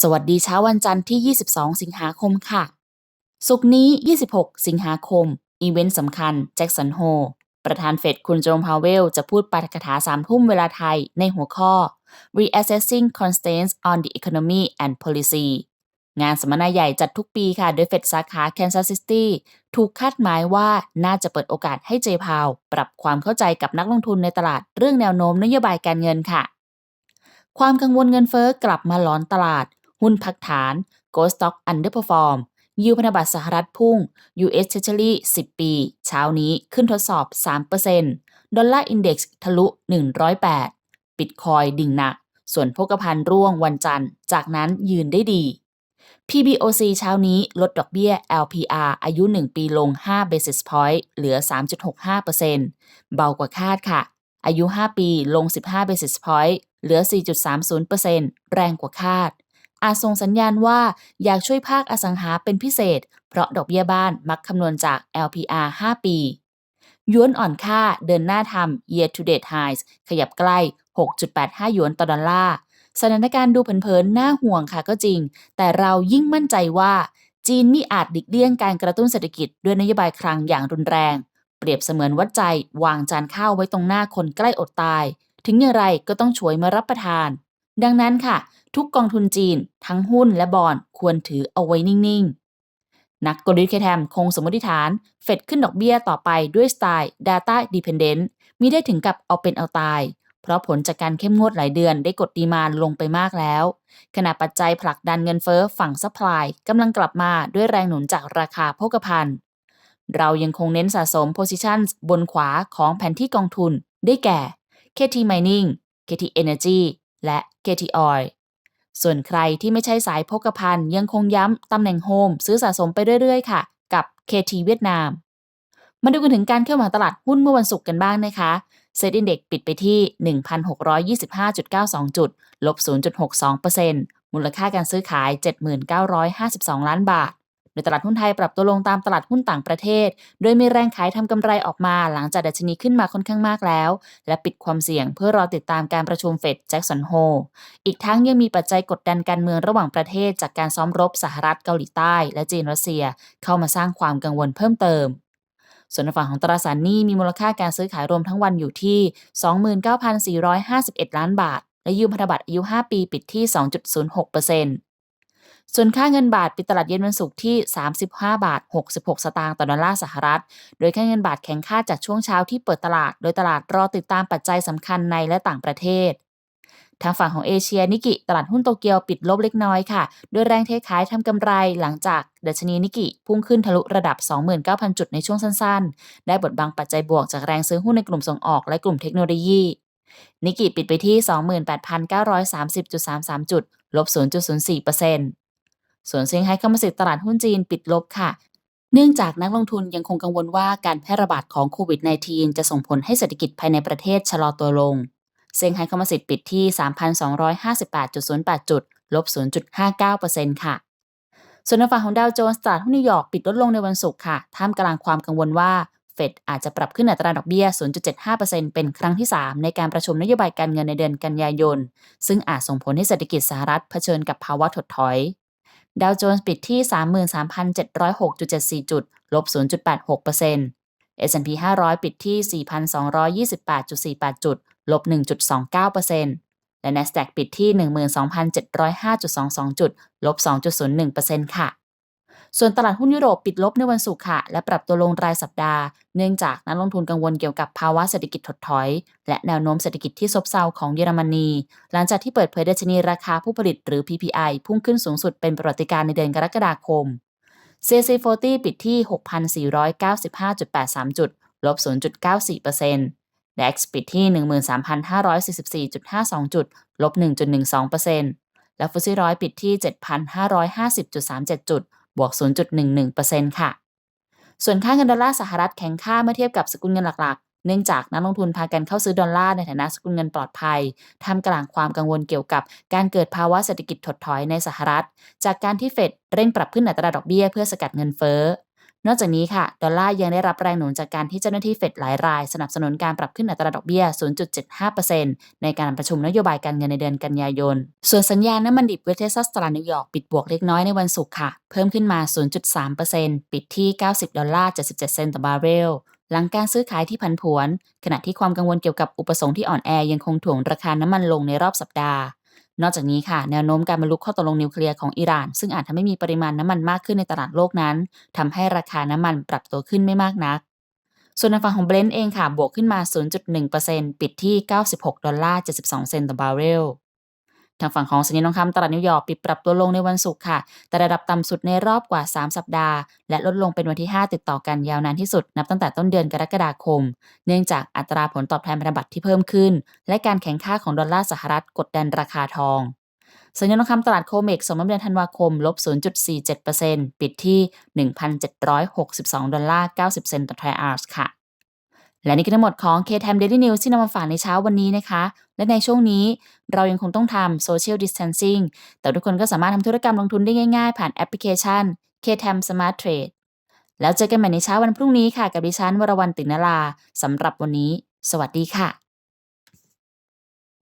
สวัสดีเช้าวันจันทร์ที่ 22 สิงหาคมค่ะ สุกร์นี้ 26 สิงหาคม อีเวนต์สำคัญ แจ็คสันโฮ ประธานเฟดคุณโจมพาวเวล จะพูดปาฐกถาสามทุ่มเวลาไทยในหัวข้อ Reassessing Constraints on the Economy and Policy งานสัมมนาใหญ่จัดทุกปีค่ะ โดยเฟดสาขาแคนซัสซิตี้ถูกคาดหมายว่าน่าจะเปิดโอกาสให้เจพาวปรับความเข้าใจกับนักลงทุนในตลาดเรื่องแนวโน้มนโยบายการเงินค่ะ ความกังวลเงินเฟอ้อกลับมาหลอนตลาด หุ้นพักฐาน Go Stock Underperform ยิวพันธบัตรสหรัฐพุ่ง US Treasury 10 ปี เช้านี้ขึ้นทดสอบ 3%ดอลลาร์อินเด็กซ์ทะลุ 108บิตคอยดิ่งหนัก ส่วนพกพันร่วงวันจันทร์ จากนั้นยืนได้ดี PBOC เช้านี้ลดดอกเบี้ย LPR อายุ 1 ปีลง 5 basis point เหลือ 3.65%เบากว่าคาดค่ะ อายุ 5 ปีลง 15 basis point เหลือ 4.30%แรงกว่าคาด อาจส่งสัญญาณว่าอยากช่วยภาคอสังหาเป็นพิเศษ เพราะดอกเบี้ยบ้านมักคำนวณจาก LPR 5 ปีหยวนอ่อนค่าเดินหน้าทำ year to date highs ขยับใกล้ 6.85หยวนต่อดอลลาร์ สถานการณ์ดูเผินๆ น่าห่วงค่ะก็จริง แต่เรายิ่งมั่นใจว่า จีนมิอาจดิกเลี่ยงการกระตุ้นเศรษฐกิจด้วยนโยบายคลังอย่างรุนแรง เปรียบเสมือนวัดใจ วางจานข้าวไว้ตรงหน้าคนใกล้อดตาย ถึงอย่างไรก็ต้องช่วยมารับประทาน ดังนั้นค่ะ ทุกกองทุนจีน ทั้งหุ้นและบอลควรถือเอาไว้นิ่ง ๆ นักกลยุทธ์เคแทมคงสมมติฐาน เฟดขึ้นดอกเบี้ยต่อไปด้วยสไตล์ Data Dependent มีได้ถึงกับเอาเป็นเอาตาย เพราะผลจากการเข้มงวดหลายเดือนได้กดดีมานลงไปมากแล้ว ขณะปัจจัยผลักดันเงินเฟ้อฝั่งซัพพลายกำลังกลับมาด้วยแรงหนุนจากราคาโภคภัณฑ์เรายังคงเน้นสะสม positions บนขวาของแผนที่กองทุนได้แก่ KT Mining KT Energy และ KT Oil ส่วนใครที่ไม่ใช่สายพกพันยังคงย้ำตำแหน่งโฮมซื้อสะสมไปเรื่อยๆ ค่ะ กับ KT เวียดนาม มาดูกันถึงการเข้ามาตลาดหุ้นเมื่อวันศุกร์กันบ้างนะคะเซ็ตอินเด็กปิดไปที่ 1,625.92 จุด ลบ 0.62%มูลค่าการซื้อขาย 79,52 ล้านบาท โดยตลาดหุ้นไทยปรับตัวลงตามตลาดหุ้นต่างประเทศ โดยมีแรงขายทำกำไรออกมาหลังจากดัชนีขึ้นมาค่อนข้างมากแล้ว และปิดความเสี่ยงเพื่อรอติดตามการประชุมเฟดแจ็คสันโฮอีกทั้งยังมีปัจจัยกดดันการเมืองระหว่างประเทศ จากการซ้อมรบสหรัฐเกาหลีใต้ และจีนรัสเซีย เข้ามาสร้างความกังวลเพิ่มเติมส่วนฝั่งของตราสารหนี้มีมูลค่าการซื้อขายรวมทั้งวันอยู่ที่ 29,451 ล้านบาท และยืมพันธบัตรอายุ 5 ปีปิดที่ 2.06% ส่วนค่าเงินบาทปิดตลาดเย็นวันศุกร์ที่ 35 บาท 66 สตางค์ต่อดอลลาร์สหรัฐ โดยค่าเงินบาทแข็งค่าจากช่วงเช้าที่เปิดตลาด โดยตลาดรอติดตามปัจจัยสำคัญในและต่างประเทศทางฝั่งของเอเชียนิกิตลาดหุ้นโตเกียวปิดลบเล็กน้อยค่ะโดยแรงเทขายทำกำไรหลังจากดัชนีนิกิพุ่งขึ้นทะลุระดับ 29,000 จุดในช่วงสั้นๆ ได้บทบังปัจจัยบวกจากแรงซื้อหุ้นในกลุ่มส่งออกและกลุ่มเทคโนโลยี นิกิปิดไปที่ 28,930.33 จุด ลบ 0.04% ส่วนเซี่ยงไฮ้คอมมิสิตตลาดหุ้นจีนปิดลบค่ะ เนื่องจากนักลงทุนยังคงกังวลว่าการแพร่ระบาดของโควิด -19 จะส่งผลให้เศรษฐกิจภายในประเทศชะลอตัวลง เซี่ยงไฮ้คอมมิสิตปิดที่ 3,258.08 จุด ลบ 0.59%ค่ะ ส่วนในฝั่งของดาวโจนส์ตลาดหุ้นนิวยอร์กปิดลดลงในวันศุกร์ค่ะ ท่ามกลางความกังวลว่าเฟดอาจจะปรับขึ้นอัตราดอกเบี้ย 0.75%เป็นครั้งที่ 3 ในการประชุมนโยบายการเงินในเดือนกันยายน ซึ่งอาจส่งผลให้เศรษฐกิจสหรัฐเผชิญกับภาวะถดถอย ดาวโจนส์ปิดที่ 33,706.74 จุด ลบ 0.86% S&P 500 ปิดที่ 4,228.48 จุด ลบ 1.29%และ NASDAQ ปิดที่ 12,705.22 จุด ลบ 2.01%ค่ะ ส่วนตลาดหุ้นยุโรปปิดลบในวันศุกร์ค่ะ และปรับตัวลงรายสัปดาห์ เนื่องจากนักลงทุนกังวลเกี่ยวกับภาวะเศรษฐกิจถดถอย และแนวโน้มเศรษฐกิจที่ซบเซาของเยอรมนี หลังจากที่เปิดเผยดัชนีราคาผู้ผลิตหรือ PPI พุ่งขึ้นสูงสุดเป็นประวัติการณ์ในเดือนกรกฎาคม CAC 40 ปิดที่ 6,495.83 จุด ลบ 0.94% DAX ปิดที่ 13,544.52 จุด ลบ 1.12%และฟุตซี่ร้อยปิดที่ 7,550.37 จุด บวก 0.11%ค่ะ ส่วนค่าเงินดอลลาร์สหรัฐแข็งค่าเมื่อเทียบกับสกุลเงินหลักๆ เนื่องจากนักลงทุนพากันเข้าซื้อดอลลาร์ในฐานะสกุลเงินปลอดภัยท่ามกลางความกังวลเกี่ยวกับการเกิดภาวะเศรษฐกิจถดถอยในสหรัฐ จากการที่เฟดเร่งปรับขึ้นอัตราดอกเบี้ยเพื่อสกัดเงินเฟ้อ นอกจากนี้ค่ะ ดอลลาร์ยังได้รับแรงหนุนจากการที่เจ้าหน้าที่เฟดหลายราย สนับสนุนการปรับขึ้นอัตราดอกเบี้ย 0.75%ในการประชุมนโยบายการเงินในเดือนกันยายน ส่วนสัญญาณน้ำมันดิบเวสเทซัสตลาดนิวยอร์กปิดบวกเล็กน้อยในวันศุกร์ค่ะ เพิ่มขึ้นมา 0.3%ปิดที่ 90 ดอลลาร์ 77 เซนต์ต่อบาร์เรลหลังการซื้อขายที่ผันผวน ขณะที่ความกังวลเกี่ยวกับอุปสงค์ที่อ่อนแอยังคงถ่วงราคาน้ำมันลงในรอบสัปดาห์ นอกจากนี้ค่ะ แนวโน้มการบรรลุข้อตกลงนิวเคลียร์ของอิหร่าน ซึ่งอาจทำให้มีปริมาณน้ำมันมากขึ้นในตลาดโลกนั้นทำให้ราคาน้ำมันปรับตัวขึ้นไม่มากนัก ส่วนในฝั่งของเบรนท์เองค่ะ บวกขึ้นมา 0.1%ปิดที่ 96 ดอลลาร์ 72 เซนต์ต่อบาร์เรล ทางฝั่งของสัญญาณทองคำตลาดนิวยอร์กปิดปรับตัวลงในวันศุกร์ค่ะ แต่ระดับต่ำสุดในรอบกว่า 3 สัปดาห์ และลดลงเป็นวันที่ 5 ติดต่อกันยาวนานที่สุด นับตั้งแต่ต้นเดือนกรกฎาคม เนื่องจากอัตราผลตอบแทนพันธบัตรที่เพิ่มขึ้น และการแข่งข้าของดอลลาร์สหรัฐกดดันราคาทองสัญญาณทองคำตลาดโคเมกสมมติเดือนธันวาคม ลบ 0.47%ปิดที่ 1,762 ดอลลาร์ 90 เซนต์ต่อทรัลล์ค่ะ และนี่คือทั้งหมดของ K-Time Daily News ที่นำมาฝากในเช้าวันนี้นะคะ และในช่วงนี้เรายังคงต้องทำ Social Distancing แต่ทุกคนก็สามารถทำธุรกรรมลงทุนได้ง่ายๆ ผ่านแอปพลิเคชัน K-Time Smart Trade แล้วเจอกันใหม่ในเช้าวันพรุ่งนี้ค่ะ กับดิฉันวรวรรณตินลาสำหรับวันนี้ สวัสดีค่ะ